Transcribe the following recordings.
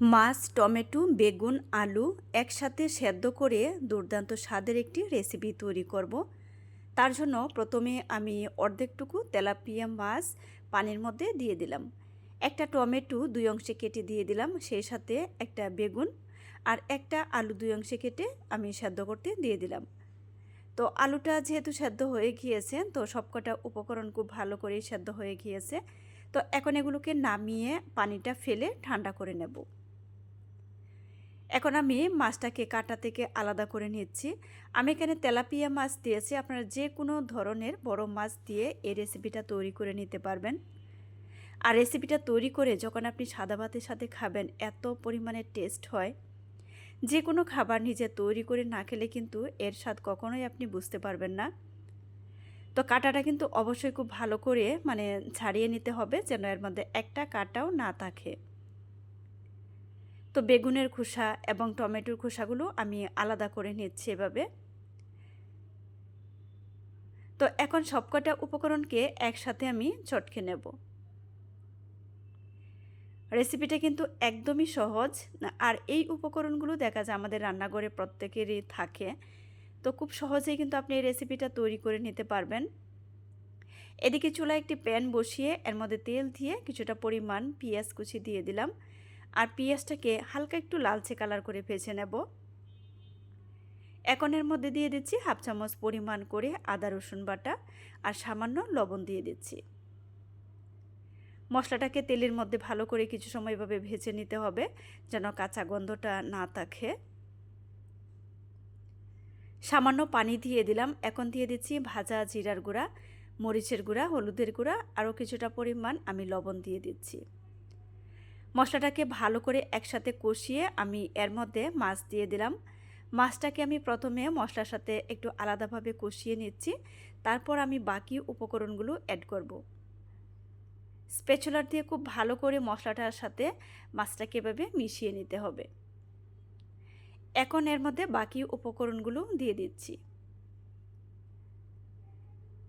মাছ, tomato, বেগুন, আলু একসাথে সেদ্ধ করে দুর্দান্ত স্বাদের একটি রেসিপি তৈরি করব। তার জন্য প্রথমে আমি অর্ধেকটুকু তেলাপিয়া মাছ পানির মধ্যে দিয়ে দিলাম। একটা টমেটো দুই অংশে কেটে দিয়ে দিলাম, সেই সাথে একটা বেগুন আর একটা আলু দুই অংশে কেটে আমি সেদ্ধ করতে দিয়ে দিলাম। তো আলুটা যেহেতু সেদ্ধ হয়ে গিয়েছে, তো সবকটা উপকরণ খুব ভালো করেই সেদ্ধ হয়ে গিয়েছে। তো এখন এগুলোকে নামিয়ে পানিটা ফেলে ঠান্ডা করে নেব। এখন আমি মাছটাকে কাটা থেকে আলাদা করে নিচ্ছি। আমি এখানে তেলাপিয়া মাছ দিয়েছি, আপনারা যে কোনো ধরনের বড় মাছ দিয়ে এই রেসিপিটা তৈরি করে নিতে পারবেন। আর রেসিপিটা তৈরি করে যখন আপনি সাদা ভাতের সাথে খাবেন, এত পরিমাণে টেস্ট হয়। যে কোনো খাবার নিজে তৈরি করে না খেলে কিন্তু এর স্বাদ কখনোই আপনি বুঝতে পারবেন না। তো কাটাটা কিন্তু অবশ্যই খুব ভালো করে মানে ছাড়িয়ে নিতে হবে যেন এর মধ্যে একটা কাটাও না থাকে। তো বেগুনের খোসা এবং টমেটোর খোসাগুলো আমি আলাদা করে নিচ্ছি এভাবে। তো এখন সবকটা উপকরণকে একসাথে আমি চটকে নেব। রেসিপিটা কিন্তু একদমই সহজ আর এই উপকরণগুলো দেখা যায় আমাদের রান্নাঘরে প্রত্যেকেরই থাকে। তো খুব সহজেই কিন্তু আপনি এই রেসিপিটা তৈরি করে নিতে পারবেন। এদিকে চুলায় একটি প্যান বসিয়ে এর মধ্যে তেল দিয়ে কিছুটা পরিমাণ পেঁয়াজ কুচি দিয়ে দিলাম। আর পেঁয়াজটাকে হালকা একটু লালচে কালার করে ভেজে নেব। এখন এর মধ্যে দিয়ে দিচ্ছি হাফ চামচ পরিমাণ করে আদা, রসুন বাটা আর সামান্য লবণ দিয়ে দিচ্ছি। মশলাটাকে তেলের মধ্যে ভালো করে কিছু সময় এভাবে ভেজে নিতে হবে যেন কাঁচা গন্ধটা না থাকে। সামান্য পানি দিয়ে দিলাম। এখন দিয়ে দিচ্ছি ভাজা জিরার গুঁড়া, মরিচের গুঁড়া, হলুদের গুঁড়া, আরও কিছুটা পরিমাণ আমি লবণ দিয়ে দিচ্ছি। মশলাটাকে ভালো করে একসাথে কষিয়ে আমি এর মধ্যে মাছ দিয়ে দিলাম। মাছটাকে আমি প্রথমে মশলার সাথে একটু আলাদাভাবে কষিয়ে নিচ্ছি। তারপর আমি বাকি উপকরণগুলো অ্যাড করব। স্পেচুলার দিয়ে খুব ভালো করে মশলাটার সাথে মাছটাকে এভাবে মিশিয়ে নিতে হবে। এখন এর মধ্যে বাকি উপকরণগুলো দিয়ে দিচ্ছি।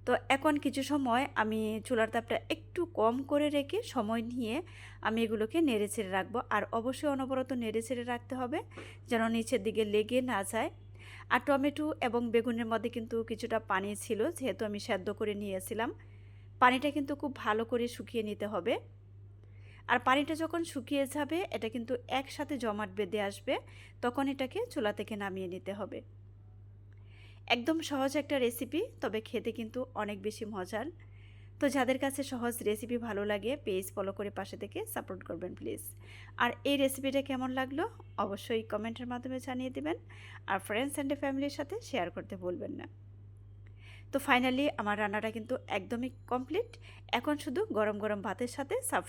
তো এখন কিছু সময় আমি চুলার তাপটা একটু কম করে রেখে সময় নিয়ে আমি এগুলোকে নেড়ে ছেড়ে রাখব। আর অবশ্যই অনবরত নেড়ে ছেড়ে রাখতে হবে যেন নিচের দিকে লেগে না যায়। আর টমেটো এবং বেগুনের মধ্যে কিন্তু কিছুটা পানি ছিল, যেহেতু আমি সেদ্ধ করে নিয়েছিলাম। পানিটা কিন্তু খুব ভালো করে শুকিয়ে নিতে হবে। আর পানিটা যখন শুকিয়ে যাবে, এটা কিন্তু একসাথে জমাট বেঁধে আসবে, তখন এটাকে চুলা থেকে নামিয়ে নিতে হবে। একদম সহজ একটা রেসিপি তবে খেতে কিন্তু অনেক বেশি মজার। তো যাদের কাছে সহজ রেসিপি ভালো লাগে পেজ ফলো করে পাশে থেকে সাপোর্ট করবেন প্লিজ আর এই রেসিপিটা কেমন লাগল? অবশ্যই কমেন্টের মাধ্যমে জানিয়ে দেবেন। আর ফ্রেন্ডস অ্যান্ড ফ্যামিলির সাথে শেয়ার করতে ভুলবেন না। তো ফাইনালি আমার রান্নাটা কিন্তু একদমই কমপ্লিট এখন শুধু গরম গরম ভাতের সাথে সার্ভ